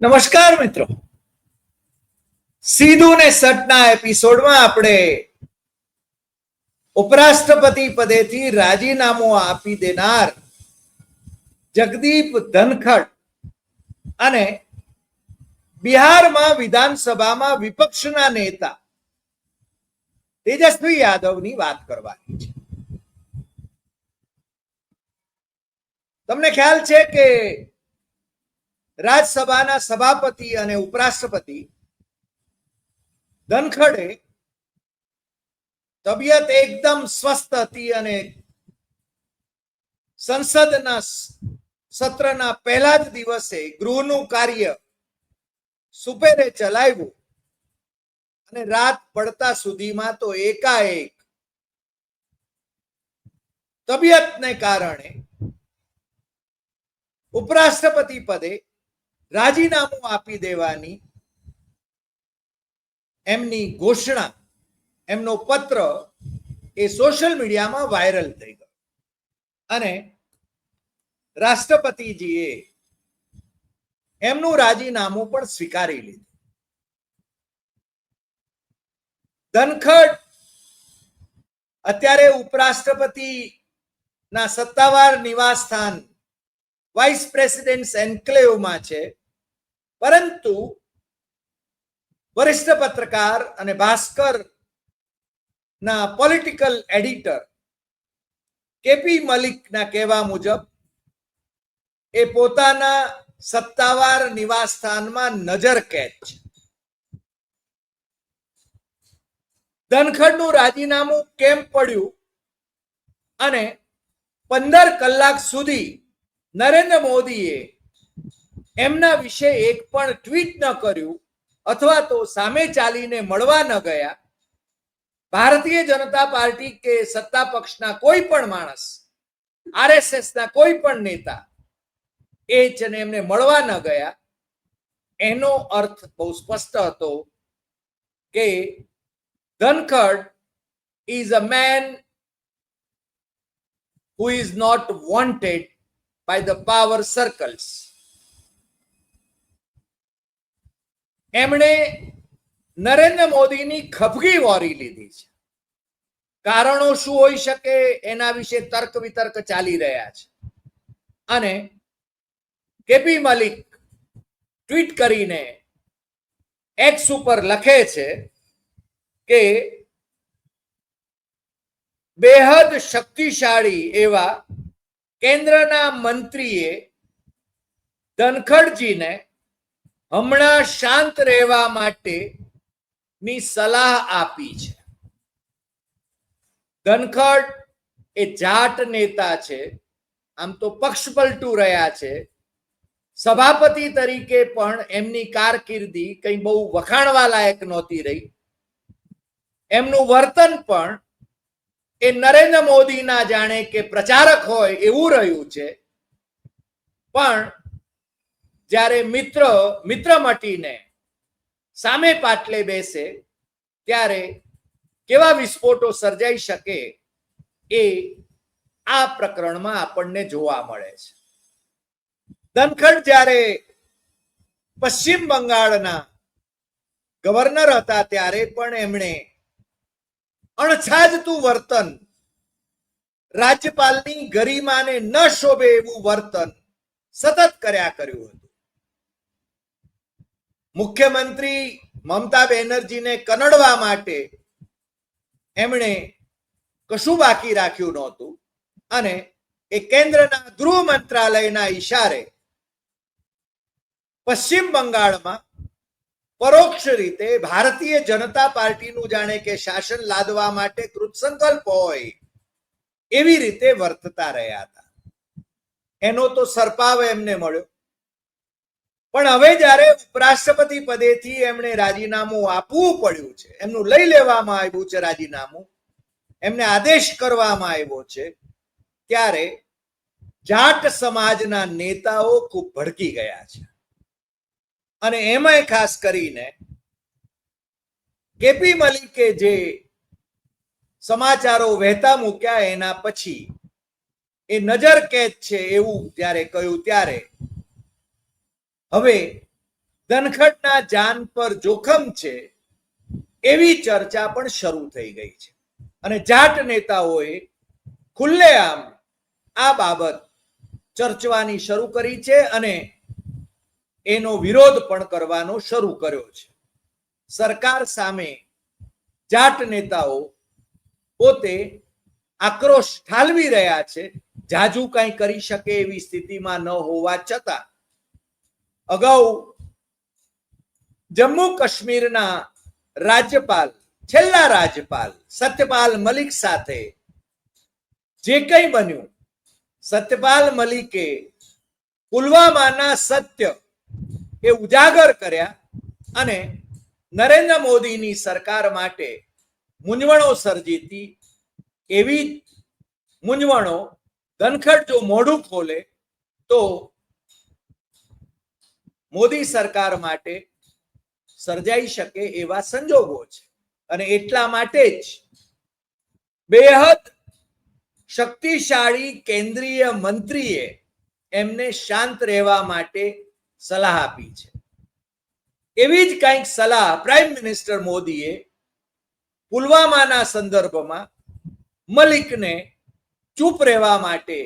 નમસ્કાર મિત્રો. સીધું ને સટના એપિસોડમાં આપણે ઉપરાષ્ટ્રપતિ પદેથી રાજીનામું આપી દેનાર જગદીપ ધનખડ અને બિહારમાં વિધાનસભામાં વિપક્ષના નેતા તેજસ્વી યાદવની વાત કરવાની છે. તમને ખ્યાલ છે કે રાજ્યસભાના સભાપતિ અને ઉપરાષ્ટ્રપતિ ધનખડે તબિયત એકદમ સ્વસ્થ હતી અને સંસદના સત્રના પહેલા જ દિવસે ગૃહનું કાર્ય સુપેરે ચલાવ્યું અને રાત પડતા સુધીમાં તો એકાએક તબિયતને કારણે ઉપરાષ્ટ્રપતિ પદે રાજીનામું આપી દેવાની એમની ઘોષણા, એમનો પત્ર એ સોશિયલ મીડિયામાં વાયરલ થઈ ગયો. અને રાષ્ટ્રપતિજીએ એમનું રાજીનામું પણ સ્વીકારી લીધું. ધનખડ અત્યારે ઉપરાષ્ટ્રપતિ ના સત્તાવાર નિવાસ સ્થાન વાઇસ પ્રેસિડેન્ટ એન્ક્લેવમાં છે. પરંતુ વરિષ્ઠ પત્રકાર અને ભાસ્કર ના પોલિટિકલ એડિટર કેપી મલિકના કહેવા મુજબ એ પોતાના સત્તાવાર નિવાસ સ્થાનમાં નજર કેદ છે. ધનખડનું રાજીનામું કેમ પડ્યું? અને પંદર કલાક સુધી નરેન્દ્ર મોદીએ એમના વિશે એક પણ ટ્વીટ ન કર્યું અથવા તો સામે ચાલીને મળવા ન ગયા. ભારતીય જનતા પાર્ટી કે સત્તા પક્ષના કોઈ પણ માણસ, આરએસએસ ના કોઈ પણ નેતા એ જ ને એમને મળવા ન ગયા. એનો અર્થ બહુ સ્પષ્ટ હતો કે Dhankhar is a man who is not wanted by the power circles. એમણે નરેન્દ્ર મોદીની ખપગી વોરી લીધી છે કારણો શું હોઈ શકે એના વિશે તર્ક વિતર્ક ચાલી રહ્યા છે અને કેપી મલિક ટ્વીટ કરીને એક્સ ઉપર લખે છે કે બેહદ શક્તિશાળી એવા કેન્દ્રના મંત્રીએ ધનખડજીને હમણાં શાંત રહેવા માટે ની સલાહ આપી છે. ધનખડ એ જાટ નેતા છે. આમ તો પક્ષપલટુ રહ્યા છે. સભાપતિ તરીકે પણ એમની કારકિર્દી કઈ બહુ વખાણવા લાયક નહોતી રહી. એમનું વર્તન પણ એ નરેન્દ્ર મોદીના જાણે કે પ્રચારક હોય એવું રહ્યું છે. પણ જ્યારે મિત્ર મિત્ર મટીને સામે પાટલે બેસે, ત્યારે કેવા વિસ્ફોટો સર્જાઈ શકે એ આ પ્રકરણમાં આપણને જોવા મળે છે. ધનખડ જ્યારે પશ્ચિમ બંગાળના ગવર્નર હતા ત્યારે પણ એમણે અણછાજતું વર્તન. રાજ્યપાલની ગરિમાને ન શોભે એવું વર્તન સતત કર્યા કર્યું હતું. મુખ્યમંત્રી મમતા બેનર્જીને કનડવા માટે એમણે કશું બાકી રાખ્યું નહોતું અને એ કેન્દ્રના ગૃહ મંત્રાલયના ઈશારે પશ્ચિમ બંગાળમાં પરોક્ષ રીતે ભારતીય જનતા પાર્ટીનું જાણે કે શાસન લાદવા માટે કૃતસંકલ્પ હોય, એવી રીતે વર્તતા રહ્યા હતા. એનો તો સરપાવ એમને મળ્યો. પણ હવે જ્યારે ઉપરાષ્ટ્રપતિ પદેથી એમણે રાજીનામું આપવું પડ્યું છે, એમનું લઈ લેવામાં આવ્યું છે રાજીનામું, એમને આદેશ કરવામાં આવ્યો છે, ત્યારે જાટ સમાજના નેતાઓ ખૂબ ભડકી ગયા છે. અને એમાંય ખાસ કરીને કેપી મલિકે જે સમાચારો વહેતા મૂક્યા એના પછી એ નજર કેદ છે એવું જ્યારે કહ્યું ત્યારે. હવે ધનખડના જાન પર જોખમ છે એવી ચર્ચા પણ શરૂ થઈ ગઈ છે. અને જાટ નેતાઓએ ખુલ્લેઆમ આ બાબત ચર્ચવાની શરૂ કરી છે અને એનો વિરોધ પણ કરવાનો શરૂ કર્યો છે. સરકાર સામે જાટ નેતાઓ પોતે આક્રોશ ઠાલવી રહ્યા છે. જાજુ કંઈ કરી શકે એવી સ્થિતિમાં ન હોવા છતાં અગાઉ જમ્મુ કાશ્મીરના રાજ્યપાલ, છેલ્લા રાજ્યપાલ સત્યપાલ મલિક સાથે જે કંઈ બન્યું, સત્યપાલ મલિકે પુલવામાના સત્ય એ ઉજાગર કર્યા અને નરેન્દ્ર મોદીની સરકાર માટે મૂંઝવણો સર્જીતી. એવી મૂંઝવણો ધનખડ જો મોઢું ખોલે તો મોદી સરકાર માટે સર્જાઈ શકે એવા સંજોગો છે. અને એટલા માટે જ બેહદ શક્તિશાળી કેન્દ્રીય મંત્રીએ એમને શાંત રહેવા માટે સલાહ આપી છે. એવી જ કંઈક સલાહ પ્રાઇમ મિનિસ્ટર મોદીએ પુલવામાના સંદર્ભમાં મલિકને ચૂપ રહેવા માટે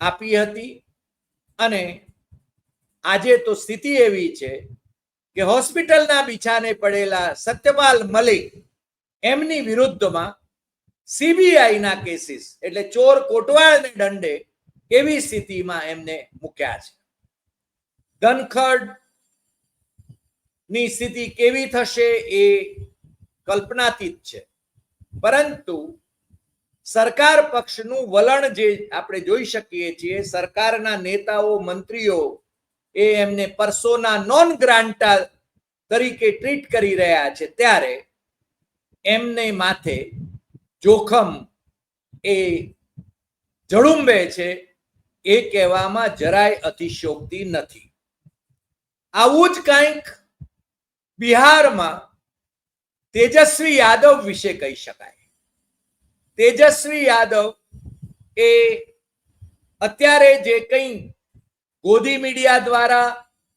આપી હતી અને આજે તો સ્થિતિ એવી છે કે હોસ્પિટલના બિછાને પડેલા સત્યપાલ મલિક એમની વિરુદ્ધમાં સીબીઆઈના કેસીસ, એટલે ચોર કોટવાળને દંડે એવી સ્થિતિમાં એમને મૂક્યા છે. ધનખડની સ્થિતિ કેવી થશે એ કલ્પનાતીત છે. પરંતુ સરકાર પક્ષનું વલણ જે આપણે જોઈ શકીએ છીએ, સરકારના નેતાઓ, મંત્રીઓ એ એમને પરસોના નોન ગ્રાન્ટા તરીકે ટ્રીટ કરી રહ્યા છે. ત્યારે એમને માથે જોખમ એ જળુંબે છે. એ કહેવામાં જરાય અતિશોક્તિ નથી. આવું જ કંઈક બિહારમાં તેજસ્વી યાદવ વિશે કહી શકાય. તેજસ્વી યાદવ એ અત્યારે જે કંઈ ગોદી મીડિયા દ્વારા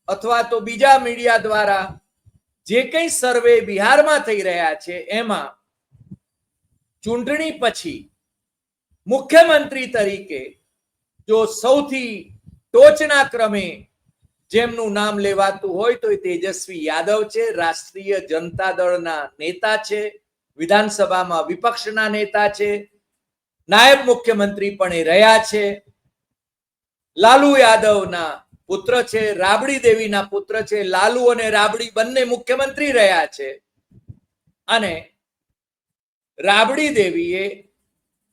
અથવા તો બીજા મીડિયા દ્વારા જે કંઈ સર્વે બિહારમાં થઈ રહ્યા છે, એમાં ચૂંટણી પછી મુખ્યમંત્રી તરીકે જો સૌથી ટોચના ક્રમે જેમનું નામ લેવાતું હોય તો એ તેજસ્વી યાદવ છે, રાષ્ટ્રીય જનતા દળના નેતા છે, વિધાનસભામાં વિપક્ષના નેતા છે, નાયબ મુખ્યમંત્રી પણ એ રહ્યા છે. લાલુ યાદવના પુત્ર છે, રાબડી દેવીના પુત્ર છે, લાલુ અને રાબડી બંને મુખ્યમંત્રી રહ્યા છે. અને રાબડી દેવીએ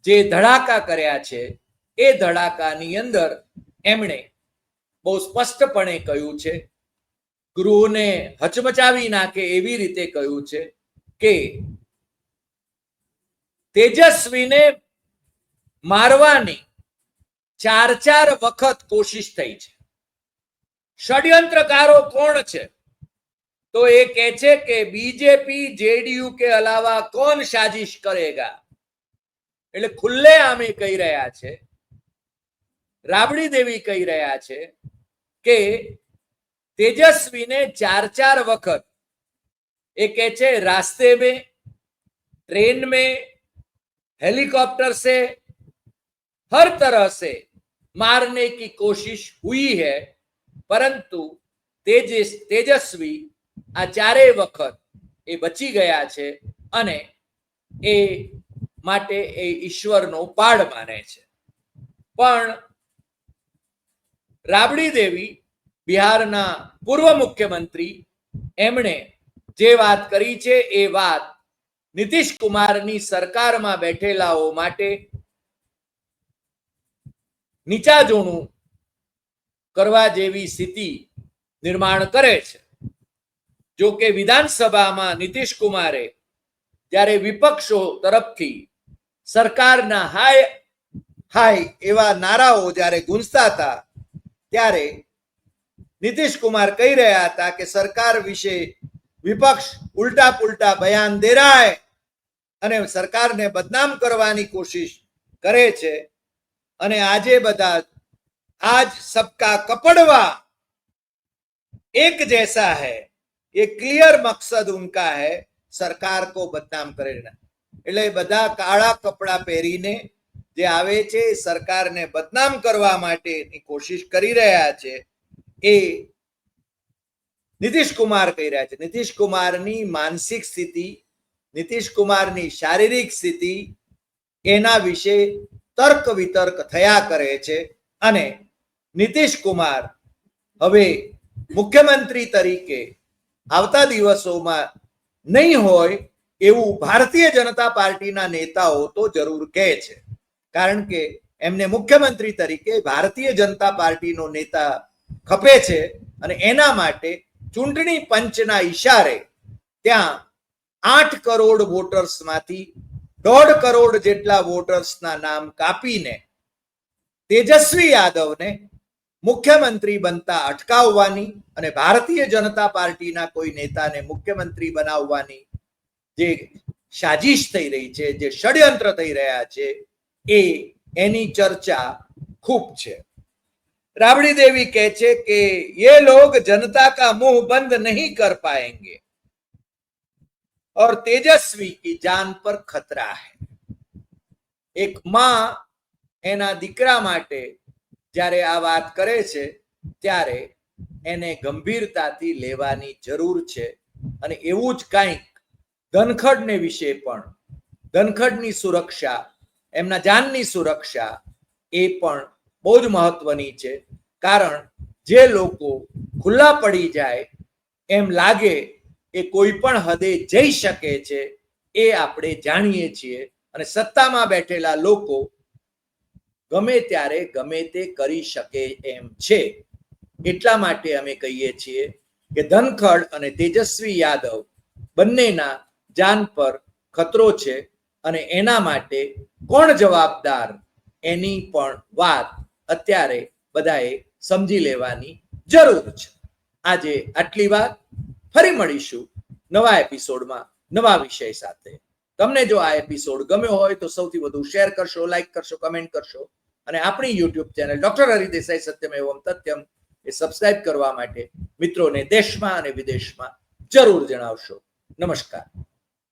જે ધડાકા કર્યા છે, એ ધડાકાની અંદર એમણે બહુ સ્પષ્ટપણે કહ્યું છે. ગૃહને હચમચાવી નાખે એવી રીતે કહ્યું છે કે, તેજસ્વીને મારવાની ચાર ચાર વખત કોશિશ થઈ છે. ષડયંત્રકારો કોણ છે? તો એ કહે છે કે બીજેપી, જેડીયુ કે અલાવા કોણ સાજિશ કરેગા? એટલે ખુલ્લે આમે કહી રહ્યા છે. રાબડી દેવી કહી રહ્યા છે કે તેજસ્વીને ચાર ચાર વખત એ કહે છે रास्ते में ट्रेन में हेलीकॉप्टर से हर तरह से मारने की कोशिश हुई है પરંતુ તેજસ તેજસ્વી આ ચારેય વખત એ બચી ગયા છે અને એ માટે એ ઈશ્વરનો પાડ માને છે પણ રાબડી દેવી બિહારના પૂર્વ મુખ્યમંત્રી, એમણે જે વાત કરી છે એ વાત નીતિશ કુમારની સરકારમાં બેઠેલાઓ માટે નીચા જોણું કરવા જેવી સ્થિતિ નિર્માણ કરે છે. જો કે વિધાનસભામાં નીતિશ કુમારે જ્યારે વિપક્ષો તરફથી સરકારના હાય હાય એવા નારાઓ જ્યારે ગુંજતા હતા ત્યારે નીતિશ કુમાર કહી રહ્યા હતા કે સરકાર વિશે વિપક્ષ ઉલટા પુલટા બયાન દેરાય અને સરકારને બદનામ કરવાની કોશિશ કરે છે. અને આજે બધા આજ સબકા કપડવા એક જૈસા હે, એ ક્લિયર મકસદ ઉનકા હે, સરકાર કો બદનામ કરે. એટલે બધા કાળા કપડા પહેરીને જે આવે છે સરકારને બદનામ કરવા માટેની કોશિશ કરી રહ્યા છે, એ નીતિશ કુમાર કહી રહ્યા છે. નીતિશ કુમારની માનસિક સ્થિતિ, નીતિશ કુમારની શારીરિક સ્થિતિ એના વિશે તર્ક વિતર્ક થયા કરે છે અને નીતિશ કુમાર હવે મુખ્યમંત્રી તરીકે આવતા દિવસોમાં નહીં હોય એવું ભારતીય જનતા પાર્ટીના નેતાઓ તો જરૂર કહે છે. કારણ કે એમને મુખ્યમંત્રી તરીકે ભારતીય જનતા પાર્ટીનો નેતા ખપે છે અને એના માટે ચૂંટણી પંચના ઈશારે ત્યાં આઠ કરોડ વોટર્સમાંથી દોઢ કરોડ જેટલા વોટર્સના નામ કાપીને તેજસ્વી યાદવને મુખ્યમંત્રી બનતા અટકાવવાની અને ભારતીય જનતા પાર્ટીના કોઈ નેતાને મુખ્યમંત્રી બનાવવાની જે સાજિશ થઈ રહી છે, જે ષડયંત્ર થઈ રહ્યા છે એ એની ચર્ચા ખૂબ છે राबड़ी देवी कहे छे कि ये लोग जनता का मुंह बंद नहीं कर पाएंगे और तेजस्वी की जान पर खतरा है એક માં એના દીકરા માટે જ્યારે આ વાત કરે છે ત્યારે એને ગંભીરતાથી લેવાની જરૂર છે અને એવું જ કંઈક ધનખડને વિશે પણ ધનખડની સુરક્ષા એમના જાનની સુરક્ષા એ પણ બહુ જ મહત્વની છે. કારણ જે લોકો ખુલ્લા પડી જાય, એમ લાગે એ કોઈ પણ હદે જઈ શકે છે એ આપણે જાણીએ છીએ. અને સત્તામાં બેઠેલા લોકો ગમે ત્યારે ગમે તે કરી શકે એમ છે. એટલા માટે અમે કહીએ છીએ કે ધનખડ અને તેજસ્વી યાદવ બંનેના જાન પર ખતરો છે અને એના માટે કોણ જવાબદાર? એની પણ વાત અત્યારે બધાએ સમજી લેવાની જરૂર છે. આજે આટલી વાત. ફરી મળીશું નવા એપિસોડમાં નવા વિષય સાથે. તમને જો આ એપિસોડ ગમ્યો હોય તો સૌથી વધુ શેર કરશો, લાઈક કરશો, કમેન્ટ કરશો અને આપણી યુટ્યુબ ચેનલ ડોક્ટર હરિદેસાઈ સત્યમ એવમ તથ્યમ એ સબસ્ક્રાઇબ કરવા માટે મિત્રોને દેશમાં અને વિદેશમાં જરૂર જણાવશો. નમસ્કાર.